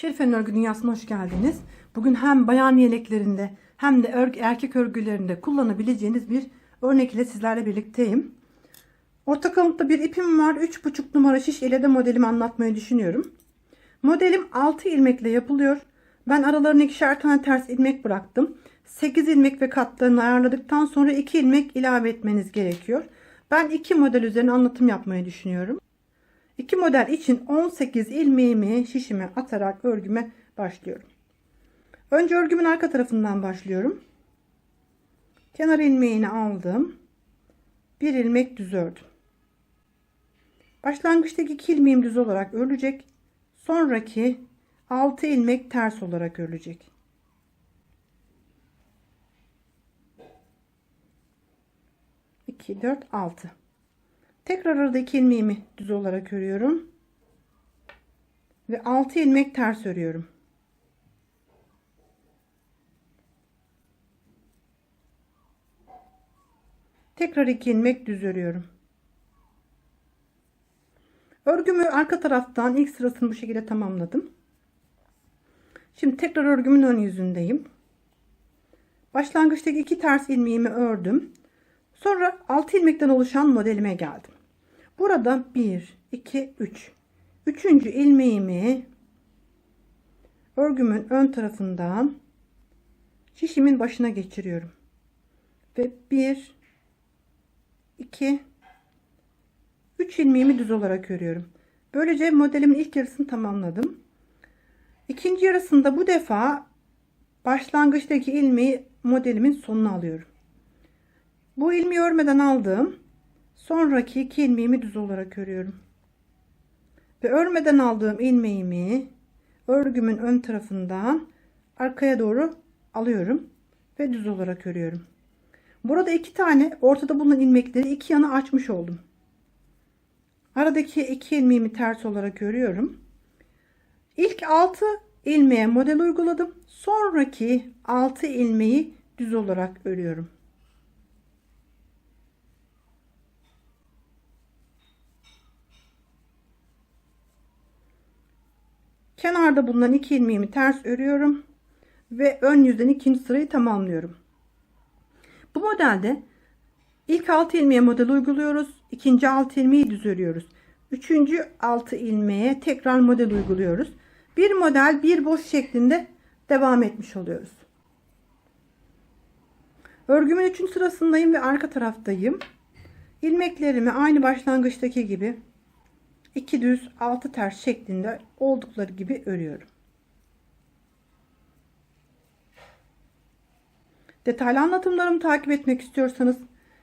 Şerife'nin örgü dünyasına hoş geldiniz. Bugün hem bayan yeleklerinde hem de erkek örgülerinde kullanabileceğiniz bir örnek ile sizlerle birlikteyim. Orta kalınlıkta bir ipim var. 3,5 numara şiş ile de modelimi anlatmayı düşünüyorum. Modelim 6 ilmekle yapılıyor. Ben aralarına ikişer tane ters ilmek bıraktım. 8 ilmek ve katlarını ayarladıktan sonra 2 ilmek ilave etmeniz gerekiyor. Ben 2 model üzerine anlatım yapmayı düşünüyorum. İki model için 18 ilmeğimi şişime atarak örgüme başlıyorum. Önce örgümün arka tarafından başlıyorum. Kenar ilmeğini aldım. Bir ilmek düz ördüm. Başlangıçtaki iki ilmeğim düz olarak örülecek. Sonraki 6 ilmek ters olarak örülecek. İki, dört, altı. Tekrar aradaki ilmeğimi düz olarak örüyorum. Ve 6 ilmek ters örüyorum. Tekrar 2 ilmek düz örüyorum. Örgümü arka taraftan ilk sırasını bu şekilde tamamladım. Şimdi tekrar örgümün ön yüzündeyim. Başlangıçtaki iki ters ilmeğimi ördüm. Sonra 6 ilmekten oluşan modelime geldim. Burada 1, 2, 3. Üçüncü ilmeğimi örgümün ön tarafından şişimin başına geçiriyorum. Ve 1, 2, 3 ilmeğimi düz olarak örüyorum. Böylece modelimin ilk yarısını tamamladım. İkinci yarısında bu defa başlangıçtaki ilmeği modelimin sonuna alıyorum. Bu ilmeği örmeden aldığım sonraki iki ilmeğimi düz olarak örüyorum. Ve örmeden aldığım ilmeğimi örgümün ön tarafından arkaya doğru alıyorum ve düz olarak örüyorum. Burada iki tane ortada bulunan ilmekleri iki yana açmış oldum. Aradaki iki ilmeğimi ters olarak örüyorum. İlk 6 ilmeğe model uyguladım. Sonraki 6 ilmeği düz olarak örüyorum. Kenarda bulunan iki ilmeğimi ters örüyorum ve ön yüzden ikinci sırayı tamamlıyorum. Bu modelde ilk 6 ilmeğe model uyguluyoruz. ikinci 6 ilmeği düz örüyoruz. Üçüncü 6 ilmeğe tekrar model uyguluyoruz. Bir model bir boş şeklinde devam etmiş oluyoruz. Örgümün 3. sırasındayım ve arka taraftayım. İlmeklerimi aynı başlangıçtaki gibi 2 düz 6 ters şeklinde oldukları gibi örüyorum. Detaylı anlatımlarımı takip etmek istiyorsanız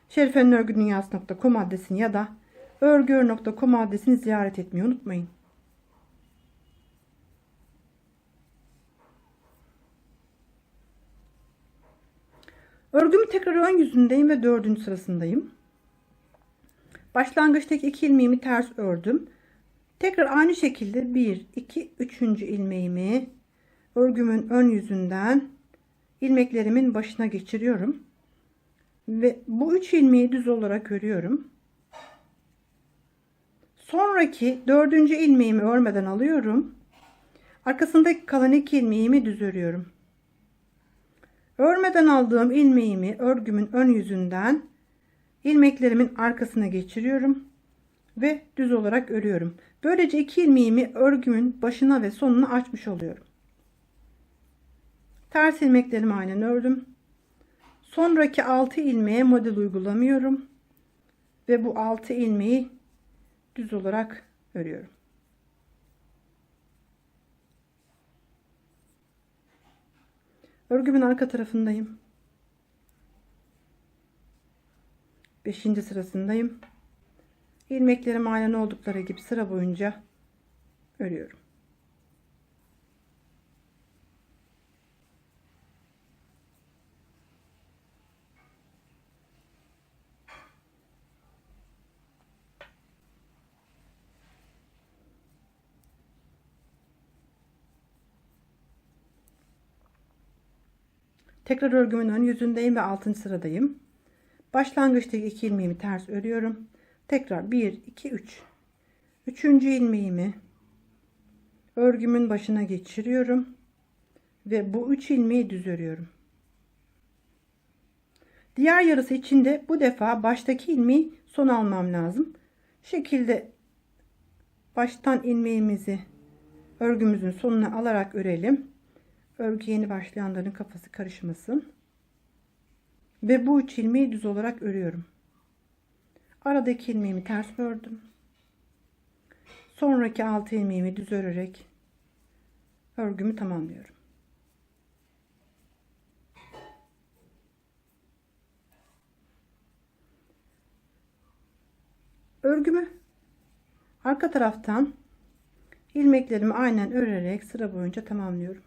şerifenörgüdünyası.com adresini ya da örgüör.com adresini ziyaret etmeyi unutmayın. Örgümü tekrar ön yüzündeyim ve dördüncü sırasındayım. Başlangıçtaki iki ilmeğimi ters ördüm. Tekrar aynı şekilde 1, 2, 3. ilmeğimi örgümün ön yüzünden ilmeklerimin başına geçiriyorum. Ve bu 3 ilmeği düz olarak örüyorum. Sonraki dördüncü ilmeğimi örmeden alıyorum. Arkasındaki kalan iki ilmeğimi düz örüyorum. Örmeden aldığım ilmeğimi örgümün ön yüzünden ilmeklerimin arkasına geçiriyorum ve düz olarak örüyorum. Böylece iki ilmeğimi örgümün başına ve sonuna açmış oluyorum. Ters ilmeklerimi aynen ördüm. Sonraki 6 ilmeğe model uygulamıyorum ve bu 6 ilmeği düz olarak örüyorum. Örgümün arka tarafındayım. 5. sırasındayım. İlmeklerim aynen oldukları gibi sıra boyunca örüyorum. Tekrar örgümün ön yüzündeyim ve 6. sıradayım. Başlangıçtaki iki ilmeğimi ters örüyorum. Tekrar 1 2 3. Üçüncü ilmeğimi örgümün başına geçiriyorum ve bu 3 ilmeği düz örüyorum. Diğer yarısı için de bu defa baştaki ilmeği son almam lazım. Şekilde baştan ilmeğimizi örgümüzün sonuna alarak örelim. Örgü yeni başlayanların kafası karışmasın. Ve bu üç ilmeği düz olarak örüyorum. Aradaki ilmeğimi ters ördüm. Sonraki altı ilmeğimi düz örerek örgümü tamamlıyorum. Örgümü arka taraftan ilmeklerimi aynen örerek sıra boyunca tamamlıyorum.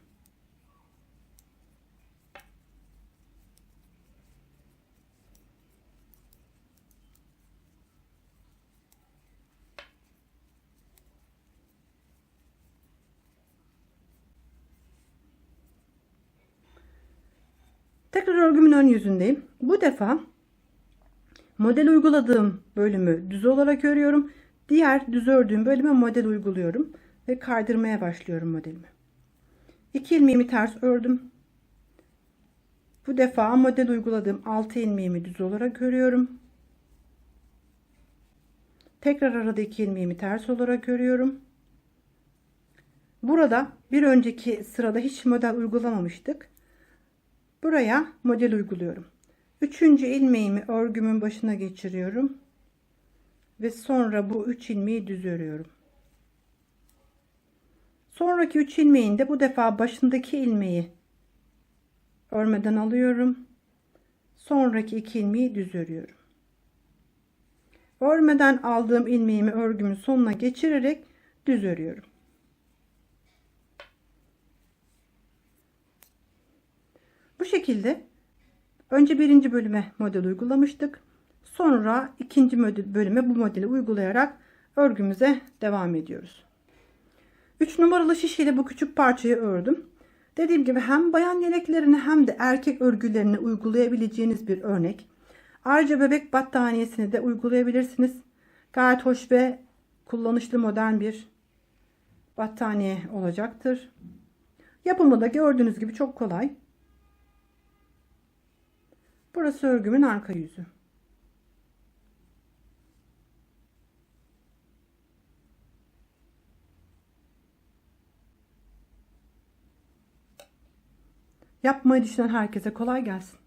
Tekrar örgümün ön yüzündeyim. Bu defa model uyguladığım bölümü düz olarak örüyorum. Diğer düz ördüğüm bölüme model uyguluyorum ve kaydırmaya başlıyorum modelimi. 2 ilmeğimi ters ördüm. Bu defa model uyguladığım 6 ilmeğimi düz olarak örüyorum. Tekrar arada 2 ilmeğimi ters olarak örüyorum. Burada bir önceki sırada hiç model uygulamamıştık. Buraya model uyguluyorum. Üçüncü ilmeğimi örgümün başına geçiriyorum. Ve sonra bu üç ilmeği düz örüyorum. Sonraki üç ilmeğinde bu defa başındaki ilmeği örmeden alıyorum. Sonraki iki ilmeği düz örüyorum. Örmeden aldığım ilmeğimi örgümün sonuna geçirerek düz örüyorum. Şekilde önce birinci bölüme model uygulamıştık. Sonra ikinci bölüme bu modeli uygulayarak örgümüze devam ediyoruz. 3 numaralı şişeyle bu küçük parçayı ördüm. Dediğim gibi hem bayan yeleklerini hem de erkek örgülerini uygulayabileceğiniz bir örnek. Ayrıca bebek battaniyesini de uygulayabilirsiniz. Gayet hoş ve kullanışlı modern bir battaniye olacaktır. Yapımı da gördüğünüz gibi çok kolay. Burası örgümün arka yüzü. Yapmayı düşünen herkese kolay gelsin.